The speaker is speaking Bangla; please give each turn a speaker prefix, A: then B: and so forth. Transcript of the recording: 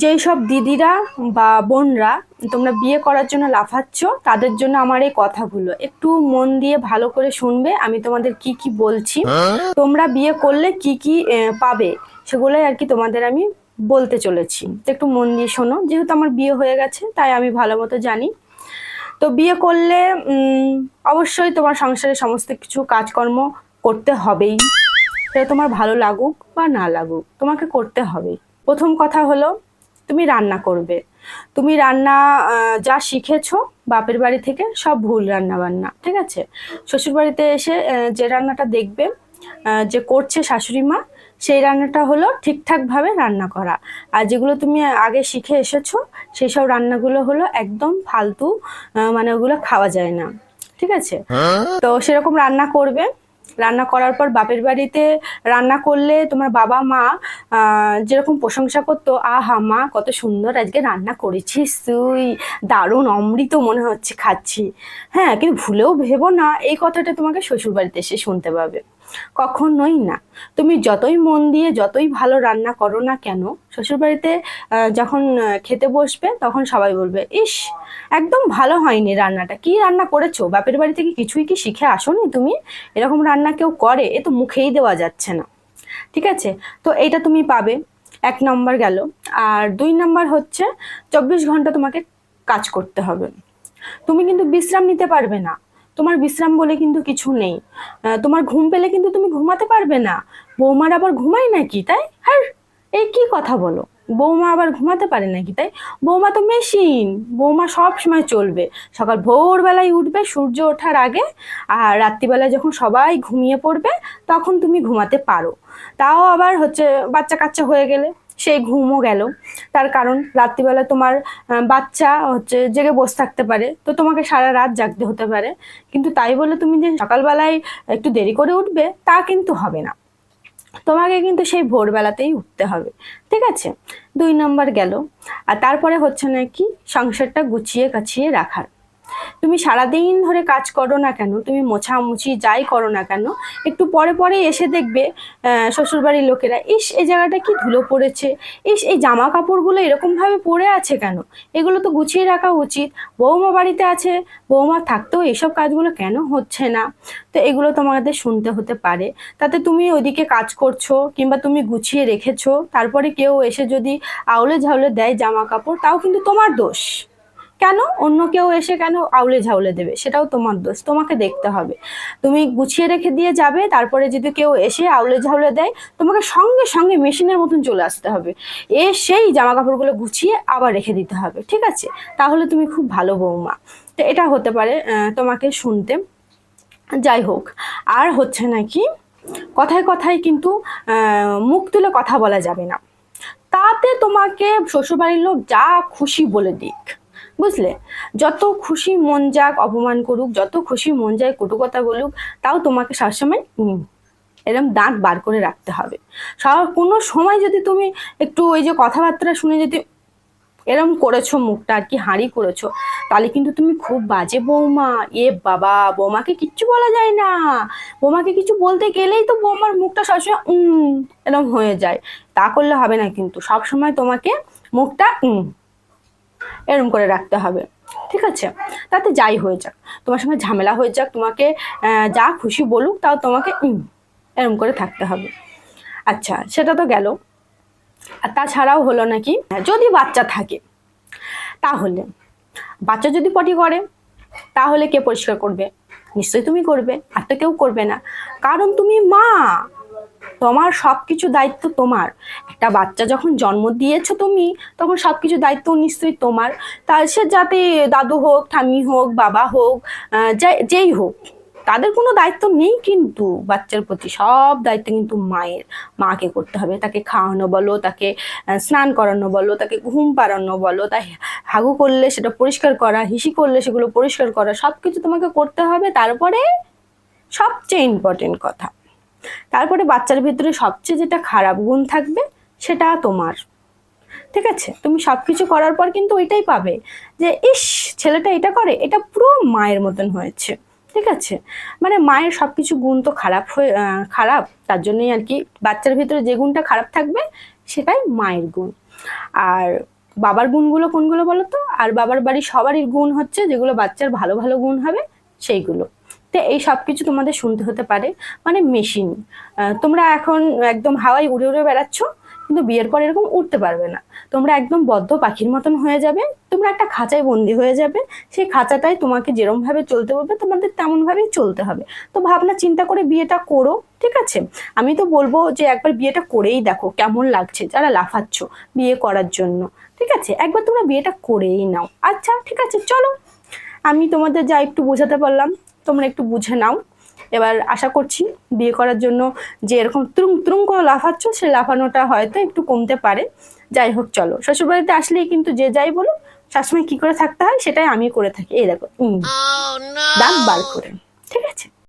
A: যেই সব দিদিরা বা বোনরা তোমরা বিয়ে করার জন্য লাফাচ্ছ তাদের জন্য আমার এই কথাগুলো একটু মন দিয়ে ভালো করে শুনবে আমি তোমাদের কি কি বলছি। তোমরা বিয়ে করলে কি কি পাবে সেগুলোই আর কি তোমাদের আমি বলতে চলেছি। তো একটু মন দিয়ে শোনো যেহেতু আমার বিয়ে হয়ে গেছে তাই আমি ভালো মতো জানি। তো বিয়ে করলে অবশ্যই তোমার সংসারে সমস্ত কিছু কাজকর্ম করতে হবেই। সেটা তোমার ভালো লাগুক বা না লাগুক তোমাকে করতে হবেই প্রথম কথা হলো তুমি রান্না করবে। তুমি রান্না যা শিখেছো বাপের বাড়ি থেকে সব ভুল রান্না বান্না ঠিক আছে? শ্বশুর বাড়িতে এসে যে রান্নাটা দেখবে যে করছে শাশুড়ি মা সেই রান্নাটা হলো ঠিকঠাকভাবে রান্না করা। আর যেগুলো তুমি আগে শিখে এসেছ সেই সব রান্নাগুলো হলো একদম ফালতু মানে ওগুলো খাওয়া যায় না ঠিক আছে? তো সেরকম রান্না করবে রান্না করার পর বাপের বাড়িতে রান্না করলে তোমার বাবা, মা যেরকম প্রশংসা করতো, আহা মা, কত সুন্দর আজকে রান্না করেছিস তুই। দারুণ অমৃত মনে হচ্ছে, খাচ্ছি। হ্যাঁ কিন্তু ভুলেও ভেবো না, এই কথাটা তোমাকে শ্বশুর বাড়িতে এসে শুনতে পাবে। কখনোই না। তুমি যতই মন দিয়ে যতই ভালো রান্না করো না কেন, শ্বশুরবাড়িতে যখন খেতে বসবে তখন সবাই বলবে, ইস, একদম ভালো হয়নি রান্নাটা। কি রান্না করেছ? বাপের বাড়ি থেকে কিছুই কি শিখে আসোনি তুমি? এরকম রান্না কেউ করে, এ তো মুখেই দেওয়া যাচ্ছে না। ঠিক আছে? তো এইটা তুমি পাবে। এক নম্বর গেল। আর দুই নম্বর হচ্ছে, চব্বিশ ঘণ্টা তোমাকে কাজ করতে হবে। তুমি কিন্তু বিশ্রাম নিতে পারবে না। তোমার বিশ্রাম বলে কিন্তু কিছু নেই। তোমার ঘুম পেলে কিন্তু তুমি ঘুমাতে পারবে না। বৌমার আবার ঘুমায় নাকি তাই? হ্যাঁ এই কি কথা বলো? বৌমা আবার ঘুমাতে পারে নাকি তাই? বৌমা তো মেশিন। বৌমা সব সময় চলবে। সকাল ভোরবেলায় উঠবে, সূর্য ওঠার আগে, আর রাত্রিবেলায় যখন সবাই ঘুমিয়ে পড়বে, তখন তুমি ঘুমাতে পারো। তাও আবার হচ্ছে বাচ্চা কাচ্চা হয়ে গেলে। সেই ঘুমও গেল। তার কারণ রাত্রিবেলা তোমার বাচ্চা হচ্ছে জেগে বসে থাকতে পারে। তো তোমাকে সারা রাত জাগতে হতে পারে। কিন্তু তাই বলে তুমি যে সকালবেলায় একটু দেরি করে উঠবে, তা কিন্তু হবে না। তোমাকে কিন্তু সেই ভোরবেলাতেই উঠতে হবে। ঠিক আছে? দুই নম্বর গেল। আর তারপরে হচ্ছে নাকি সংসারটা গুছিয়ে কাছিয়ে রাখার। তুমি সারাদিন ধরে কাজ করো না কেন? তুমি মোছামুছি যাই করো না কেন? একটু পরে পরে এসে দেখবে শ্বশুরবাড়ির লোকেরা, ইস, এই জায়গাটা কি ধুলো পড়েছে? ইস, এই জামা কাপড়গুলো এরকমভাবে পড়ে আছে কেন? এগুলো তো গুছিয়ে রাখা উচিত। বৌমা বাড়িতে আছে, বৌমা থাকতেও এইসব কাজগুলো কেন হচ্ছে না? তো এগুলো তোমাদের শুনতে হতে পারে। তাতে তুমি ওইদিকে কাজ করছ কিংবা তুমি গুছিয়ে রেখেছো, তারপরে কেউ এসে যদি আউলে ঝাউলে দেয় জামা কাপড় তাও কিন্তু তোমার দোষ। কেন? অন্য কেউ এসে কেন আউলে ঝাউলে দেবে? সেটাও তোমার দোষ। তোমাকে দেখতে হবে। তুমি গুছিয়ে রেখে দিয়ে যাবে, তারপরে যদি কেউ এসে আউলে ঝাউলে দেয়, তোমাকে সঙ্গে সঙ্গে মেশিনের মতন চলে আসতে হবে। এ সেই জামা কাপড়গুলো গুছিয়ে আবার রেখে দিতে হবে, ঠিক আছে? তাহলে তুমি খুব ভালো বৌমা। তো এটা হতে পারে তোমাকে শুনতে। যাই হোক, আর হচ্ছে নাকি কথায় কথায় কিন্তু মুখ তুলে কথা বলা যাবে না। তাতে তোমাকে শ্বশুরবাড়ির লোক যা খুশি বলে দিক। বুঝলে? যত খুশি মন যাক, অপমান করুক, যত খুশি মন যায় কটু কথা বলুক, তাও তোমাকে সবসময় এরম দাঁত বার করে রাখতে হবে। সব, কোনো সময় যদি তুমি একটু ওই যে কথাবার্তা শুনে যদি এরম করেছ মুখটা, আর কি হাঁড়ি করেছ, তাহলে কিন্তু তুমি খুব বাজে বৌমা। এ বাবা, বৌমাকে কিচ্ছু বলা যায় না। বৌমাকে কিছু বলতে গেলেই তো বৌমার মুখটা সবসময় উম এরম হয়ে যায়। তা করলে হবে না কিন্তু। সব সময় তোমাকে মুখটা উম এরম করে রাখতে হবে। ঠিক আছে? তাতে যাই হয়ে যাক। তোমার সঙ্গে ঝামেলা হয়ে যাক। তোমাকে যা খুশি বলুক, তাও তোমাকে এরম করে থাকতে হবে। আচ্ছা সেটা তো গেল। আর তাছাড়াও হলো নাকি, যদি বাচ্চা থাকে, তাহলে, বাচ্চা যদি পটি করে, তাহলে কে পরিষ্কার করবে? নিশ্চয়ই তুমি করবে, আর তো কেউ করবে না। কারণ তুমি মা। তোমার সব কিছু দায়িত্ব তোমার। একটা বাচ্চা যখন জন্ম দিয়েছ তুমি, তখন সব কিছু দায়িত্ব নিশ্চয়ই তোমার। তা সে যাতে দাদু হোক ঠামি হোক, বাবা হোক যেই হোক, তাদের কোনো দায়িত্ব নেই কিন্তু। বাচ্চার প্রতি সব দায়িত্ব কিন্তু মায়ের। মাকে করতে হবে, তাকে খাওয়ানো বলো, তাকে স্নান করানো বলো, তাকে ঘুম পাড়ানো বলো, তাই হাগু করলে সেটা পরিষ্কার করা, হিসি করলে সেগুলো পরিষ্কার করা সব কিছু তোমাকে করতে হবে। তারপরে সবচেয়ে ইম্পর্টেন্ট কথা। তারপরে বাচ্চার ভিতরে সবচেয়ে যেটা খারাপ গুণ থাকবে সেটা তোমার। ঠিক আছে? তুমি সব কিছু করার পর কিন্তু ওইটাই পাবে যে, ইস, ছেলেটা এটা করে, এটা পুরো মায়ের মতন হয়েছে। ঠিক আছে? মানে মায়ের সব কিছু গুণ তো খারাপ হয়ে খারাপ, তার জন্যই আর কি বাচ্চার ভিতরে যে গুণটা খারাপ থাকবে সেটাই মায়ের গুণ। আর বাবার গুণগুলো কোনগুলো বলো তো আর বাবার বাড়ির সবারই গুণ হচ্ছে যেগুলো বাচ্চার ভালো ভালো গুণ হবে সেইগুলো। তো এই সব কিছু তোমাদের শুনতে হতে পারে মানে মেশিন তোমরা এখন একদম হাওয়ায় উড়ে উড়ে বেড়াচ্ছ, কিন্তু বিয়ের পর এরকম উঠতে পারবে না। তোমরা একদম বদ্ধ পাখির মতন হয়ে যাবে, তোমরা একটা খাঁচায় বন্দি হয়ে যাবে, সেই খাঁচাটাই তোমাকে যেরমভাবে চলতে বলবে, তোমাদের তেমনভাবেই চলতে হবে। তো ভাবনা চিন্তা করে বিয়েটা করো, ঠিক আছে? আমি তো বলব যে একবার বিয়েটা করেই দেখো কেমন লাগছে, যারা লাফাচ্ছ বিয়ে করার জন্য, ঠিক আছে? একবার তোমরা বিয়েটা করেই নাও। আচ্ছা ঠিক আছে, চলো। আমি তোমাদের যা একটু বোঝাতে পারলাম। তোমরা একটু বুঝে নাও। এবার আশা করছি বিয়ে করার জন্য যে এরকম ত্রুং ত্রুং করে লাফাচ্ছ সে লাফানোটা হয়তো একটু কমতে পারে। যাই হোক চলো। শ্বশুরবাড়িতে আসলেই কিন্তু যে যাই বলো সবসময় কি করে থাকতে হয় সেটাই আমি করে থাকি। এই দেখো উম, দাঁত বার করে। ঠিক আছে?